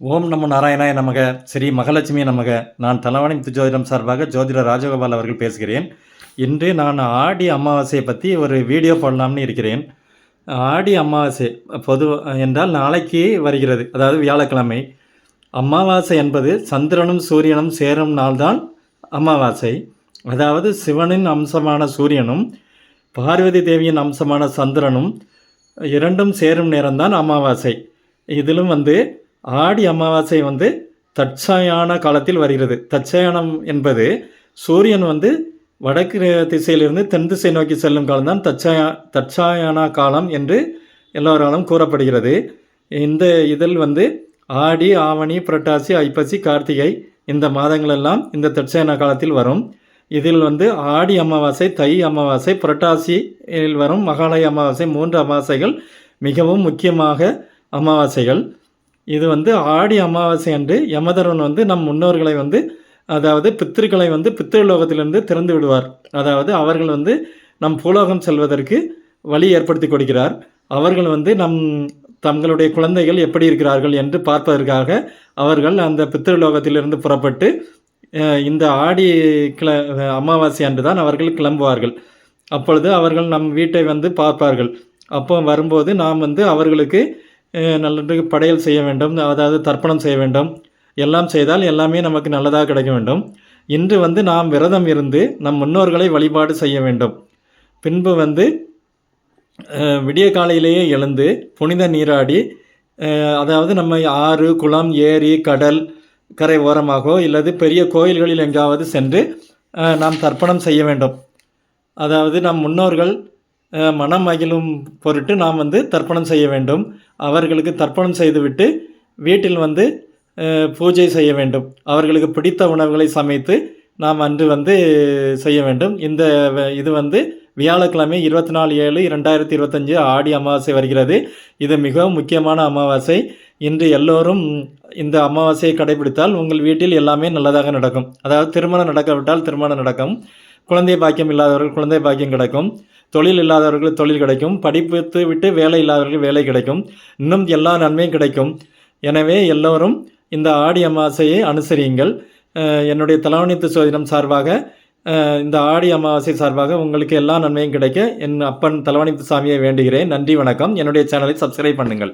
ஓம் நம நாராயணாய நமக. ஸ்ரீ மகாலட்சுமி நமக. நான் தலவாணி ஜோதிடம் சார்பாக ஜோதிடர் ராஜகோபால் அவர்கள் பேசுகிறேன். இன்று நான் ஆடி அமாவாசையை பற்றி ஒரு வீடியோ போடலாம்னு இருக்கிறேன். ஆடி அமாவாசை பொது என்றால் நாளைக்கு வருகிறது. அதாவது வியாழக்கிழமை. அமாவாசை என்பது சந்திரனும் சூரியனும் சேரும் நாள்தான் அமாவாசை. அதாவது சிவனின் அம்சமான சூரியனும் பார்வதி தேவியின் அம்சமான சந்திரனும் இரண்டும் சேரும் நேரம்தான் அமாவாசை. இதிலும் வந்து ஆடி அமாவாசை வந்து தட்சாயான காலத்தில் வருகிறது. தட்சாயானம் என்பது சூரியன் வந்து வடக்கு திசையிலிருந்து தென் திசை நோக்கி செல்லும் காலம்தான் தட்சாயா தற்சாயன காலம் என்று எல்லோராலும் கூறப்படுகிறது. இந்த இதில் வந்து ஆடி ஆவணி புரட்டாசி ஐப்பசி கார்த்திகை இந்த மாதங்களெல்லாம் இந்த தட்சாயன காலத்தில் வரும். இதில் வந்து ஆடி அமாவாசை தை அமாவாசை புரட்டாசியில் வரும் மகாலய அமாவாசை மூன்று அமாவாசைகள் மிகவும் முக்கியமாக அமாவாசைகள். இது வந்து ஆடி அமாவாசை அன்று யமதரன் வந்து நம் முன்னோர்களை வந்து அதாவது பித்திருக்களை வந்து பித்திருலோகத்திலிருந்து திறந்து விடுவார். அதாவது அவர்கள் வந்து நம் பூலோகம் செல்வதற்கு வழி ஏற்படுத்தி கொடுக்கிறார். அவர்கள் வந்து நம் தங்களுடைய குழந்தைகள் எப்படி இருக்கிறார்கள் என்று பார்ப்பதற்காக அவர்கள் அந்த பித்திருலோகத்திலிருந்து புறப்பட்டு இந்த ஆடி கிள அமாவாசை அன்று தான் அவர்கள் கிளம்புவார்கள். அப்பொழுது அவர்கள் நம் வீட்டை வந்து பார்ப்பார்கள். அப்போ வரும்போது நாம் வந்து அவர்களுக்கு நல்ல படையல் செய்ய வேண்டும் அதாவது தர்ப்பணம் செய்ய வேண்டும். எல்லாம் செய்தால் எல்லாமே நமக்கு நல்லதாக கிடைக்க வேண்டும். இன்று வந்து நாம் விரதம் இருந்து நம் முன்னோர்களை வழிபாடு செய்ய வேண்டும். பின்பு வந்து விடிய காலையிலேயே எழுந்து புனித நீராடி அதாவது நம்ம ஆறு குளம் ஏரி கடல் கரை ஓரமாகவோ இல்லது பெரிய கோயில்களில் எங்காவது சென்று நாம் தர்ப்பணம் செய்ய வேண்டும். அதாவது நம் முன்னோர்கள் மனம் மகிழும் பொருட்டு நாம் வந்து தர்ப்பணம் செய்ய வேண்டும். அவர்களுக்கு தர்ப்பணம் செய்துவிட்டு வீட்டில் வந்து பூஜை செய்ய வேண்டும். அவர்களுக்கு பிடித்த உணவுகளை சமைத்து நாம் அன்று வந்து செய்ய வேண்டும். இந்த இது வந்து வியாழக்கிழமை இருபத்தி நாலு ஏழு இரண்டாயிரத்தி இருபத்தஞ்சு ஆடி அமாவாசை வருகிறது. இது மிகவும் முக்கியமான அமாவாசை. இன்று எல்லோரும் இந்த அமாவாசையை கடைபிடித்தால் உங்கள் வீட்டில் எல்லாமே நல்லதாக நடக்கும். அதாவது திருமணம் நடக்காவிட்டால் திருமணம் நடக்கும். குழந்தை பாக்கியம் இல்லாதவர்கள் குழந்தை பாக்கியம் கிடைக்கும். தொழில் இல்லாதவர்களுக்கு தொழில் கிடைக்கும். படிப்பு விட்டு வேலை இல்லாதவர்களுக்கு வேலை கிடைக்கும். இன்னும் எல்லா நன்மையும் கிடைக்கும். எனவே எல்லோரும் இந்த ஆடி அமாவாசையை அனுசரியுங்கள். என்னுடைய தலவணித்து சோதிடம் சார்பாக இந்த ஆடி அமாவாசை சார்பாக உங்களுக்கு எல்லா நன்மையும் கிடைக்க என் அப்பன் தலவணித்து சாமியை வேண்டுகிறேன். நன்றி வணக்கம். என்னுடைய சேனலை சப்ஸ்கிரைப் பண்ணுங்கள்.